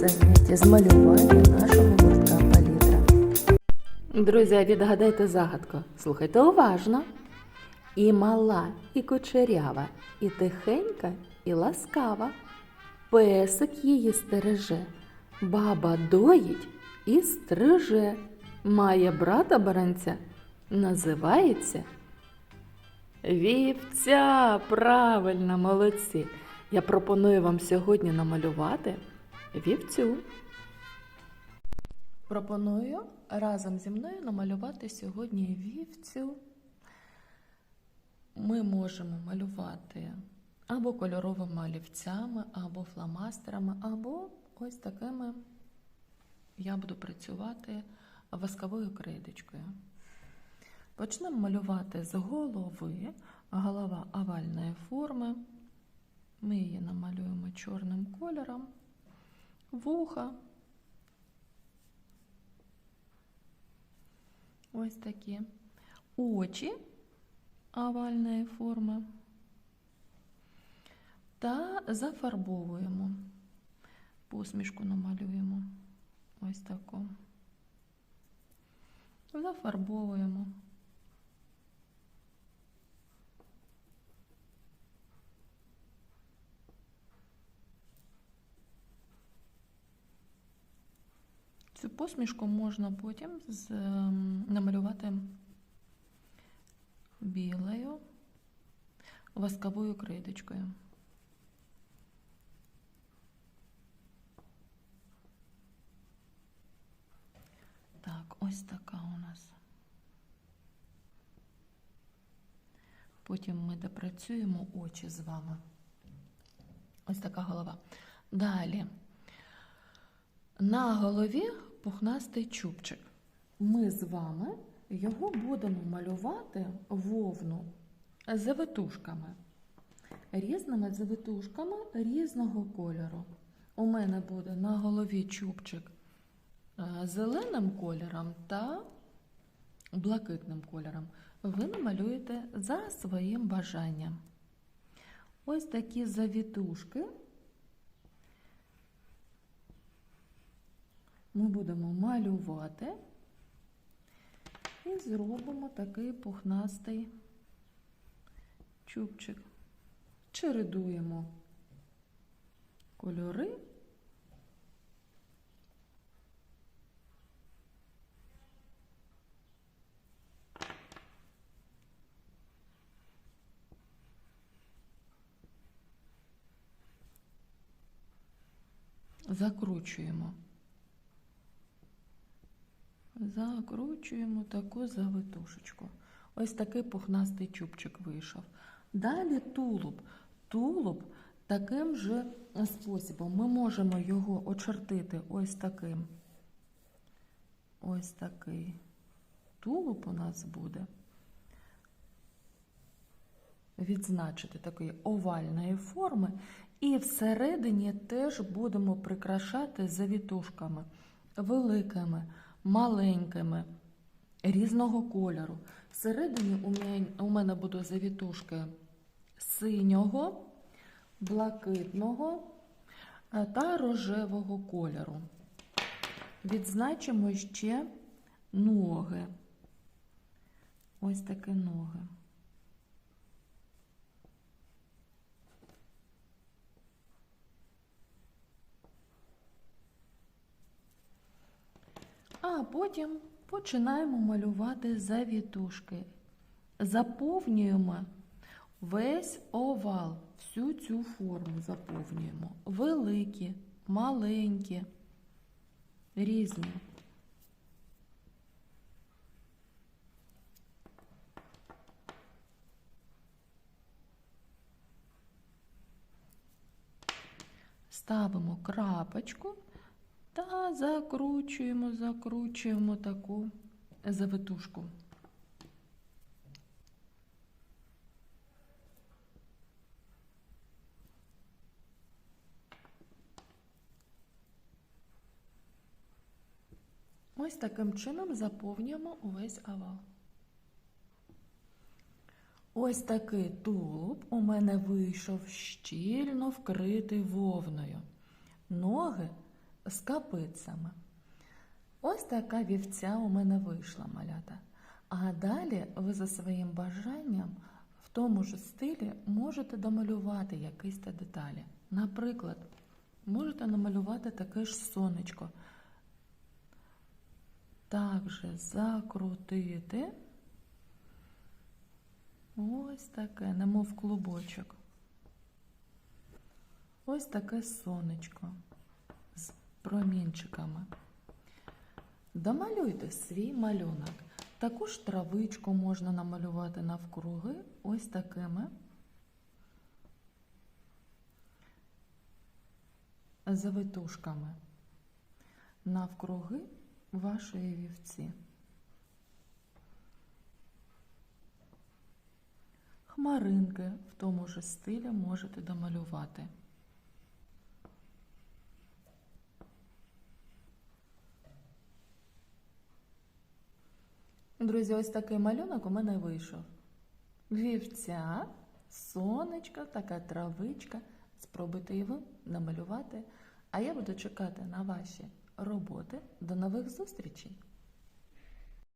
для нашого гуртка палітра. Друзі, відгадайте загадку. Слухайте уважно. І мала, і кучерява, і тихенька, і ласкава. Песик її стереже, баба доїть і стриже. Має брата баранця, називається Вівця, правильно, молодці. Я пропоную вам сьогодні намалювати вівцю. Пропоную разом зі мною намалювати сьогодні вівцю. Ми можемо малювати або кольоровими олівцями, або фломастерами, або ось такими я буду працювати восковою крейдочкою. Почнемо малювати з голови. Голова овальної форми. Ми її намалюємо чорним кольором. Вуха. Ось такі. Очі овальної форми. Та зафарбовуємо. Посмішку намалюємо. Ось таку. Зафарбовуємо. Цю посмішку можна потім з, ем, намалювати білою восковою крейдочкою. Так, ось така у нас. Потім ми допрацюємо очі з вами. Ось така голова. Далі. На голові пухнастий чубчик. Ми з вами його будемо малювати вовну завитушками. Різними завитушками різного кольору. У мене буде на голові чубчик е, зеленим кольором та блакитним кольором. Ви намалюєте за своїм бажанням. Ось такі завітушки. Ми будемо малювати і зробимо такий пухнастий чубчик. Чередуємо кольори. Закручуємо закручуємо таку завитушечку. Ось такий пухнастий чубчик вийшов. Далі тулуб. Тулуб таким же способом. Ми можемо його очертити ось таким. Ось такий тулуб у нас буде. Відзначити такої овальної форми. І всередині теж будемо прикрашати завітушками великими маленькими, різного кольору. Всередині у мене будуть завітушки синього, блакитного е, та рожевого кольору. Відзначимо ще ноги. Ось такі ноги. А потім починаємо малювати завітушки. Заповнюємо весь овал, всю цю форму заповнюємо. Великі, маленькі, різні. Ставимо крапочку та закручуємо, закручуємо таку завитушку. Ось таким чином заповнюємо увесь овал. Ось такий тулуб у мене вийшов щільно вкритий вовною. Ноги з капицями. Ось така вівця у мене вийшла, малята. А далі ви за своїм бажанням в тому ж стилі можете домалювати якісь та деталі. Наприклад, можете намалювати таке ж сонечко. Також закрутити. Ось таке, немов клубочок. Ось таке сонечко промінчиками. Домалюйте свій малюнок. Таку ж травичку можна намалювати навкруги ось такими завитушками навкруги вашої вівці. Хмаринки в тому ж стилі можете домалювати. Друзі, ось такий малюнок у мене вийшов. Вівця, сонечко, така травичка. Спробуйте його намалювати. А я буду чекати на ваші роботи. До нових зустрічей!